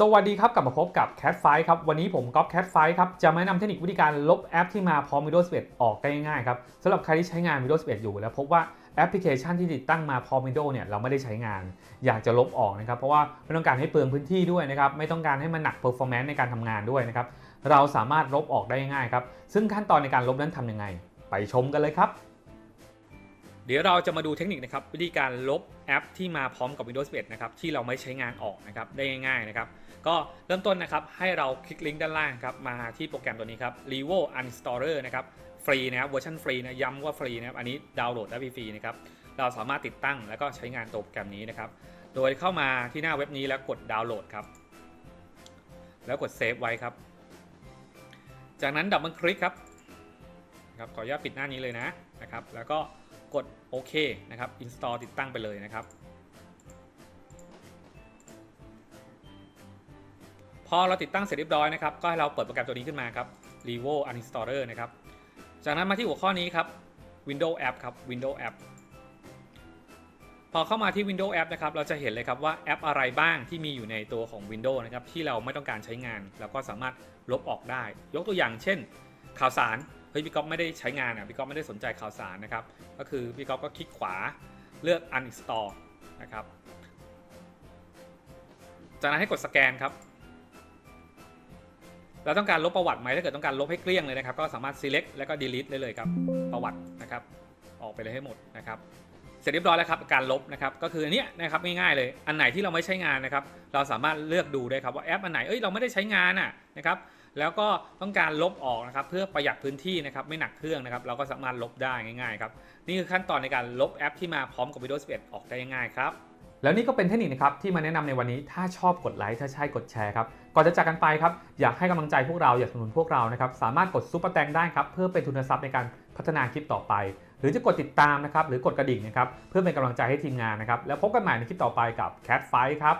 สวัสดีครับกลับมาพบกับ Cat f i ครับวันนี้ผมก๊อฟ Cat f i ครับจะมาแนะนำเทคนิควิธีการลบแอปที่มาพร้อม Windows 11 ออกได้ง่ายครับสำหรับใครที่ใช้งาน Windows 11 อยู่ แล้วพบว่าแอปพลิเคชันที่ติดตั้งมาพร้อม Windows เนี่ยเราไม่ได้ใช้งาน อยากจะลบออกนะครับเพราะว่าไม่ต้องการให้เปลืองพื้นที่ด้วยนะครับไม่ต้องการให้มันหนัก performance ในการทำงานด้วยนะครับเราสามารถลบออกได้ง่ายครับซึ่งขั้นตอนในการลบนั้นทำยังไง ไปชมกันเลยครับ เดี๋ยวเราจะมาดูเทคนิคนะครับวิธีการลบแอปที่มาพร้อมกับ Windows 11นะครับที่เราไม่ใช้งานออกนะครับได้ง่ายๆนะครับก็เริ่มต้นนะครับให้เราคลิกลิงก์ด้านล่างครับมาที่โปรแกรมตัวนี้ครับ Revo Uninstaller นะครับฟรีนะครับเวอร์ชันฟรีนะย้ำว่าฟรีนะครับอันนี้ดาวน์โหลดได้ฟรีนะครับเราสามารถติดตั้งแล้วก็ใช้งานตัวโปรแกรมนี้นะครับโดยเข้ามาที่หน้าเว็บนี้แล้วกดดาวน์โหลดครับแล้วกดเซฟไว้ครับจากนั้นดับเบิลคลิกครับครับขออนุญาตปิดหน้านี้เลยนะนะครับแล้วก็ กดโอเคนะครับ install ติดตั้งไปเลยนะครับ พอเราติดตั้งเสร็จเรียบร้อยนะครับ ก็ให้เราเปิดโปรแกรมตัวนี้ขึ้นมาครับ Revo Uninstaller นะครับ จากนั้นมาที่หัวข้อนี้ครับ Windows App ครับ Windows App พอเข้ามาที่ Windows App นะครับ เราจะเห็นเลยครับว่าแอปอะไรบ้างที่มีอยู่ในตัวของ Windows นะครับ ที่เราไม่ต้องการใช้งานเราก็สามารถลบออกได้ ยกตัวอย่างเช่น ข่าวสาร ฮ้ยพี่ก๊อฟไม่ได้ใช้งานอะพี่ก๊อฟไม่ได้สนใจข่าวสารนะครับ ก็คือพี่ก๊อฟก็คลิกขวาเลือก uninstall นะครับ จากนั้นให้กดสแกนครับ เราต้องการลบประวัติไหมถ้าเกิดต้องการลบให้เกลี้ยงเลยนะครับ ก็สามารถ select แล้วก็ delete ได้เลยครับ ประวัตินะครับ ออกไปเลยให้หมดนะครับเสร็จเรียบร้อยแล้วครับการลบนะครับก็คืออันเนี้ยนะครับง่ายๆเลยอันไหนที่เราไม่ใช้งานนะครับ เราสามารถเลือกดูได้ครับว่าแอปอันไหนเอ้ยเราไม่ได้ใช้งานอะนะครับ แล้วก็ต้องการลบออกนะครับเพื่อประหยัดพื้นที่นะครับไม่หนักเครื่องนะครับเราก็สามารถลบได้ง่ายๆครับนี่คือขั้นตอนในการลบแอปที่มาพร้อมกับ Windows 11 ออกได้ง่ายๆครับแล้วนี่ก็เป็นเทคนิคนะครับที่มาแนะนำในวันนี้ถ้าชอบกดไลค์ถ้าใช่กดแชร์ครับก่อนจะจากกันไปครับอยากให้กำลังใจพวกเราอยากสนับสนุนพวกเรานะครับสามารถกดซุปเปอร์แตงได้ครับเพื่อเป็นทุนทรัพย์ในการพัฒนาคลิปต่อไป หรือจะกดติดตามนะครับหรือกดกระดิ่งนะครับเพื่อเป็นกำลังใจให้ทีมงานนะครับแล้วพบกันใหม่ในคลิปต่อไปกับ Cat Fight ครับ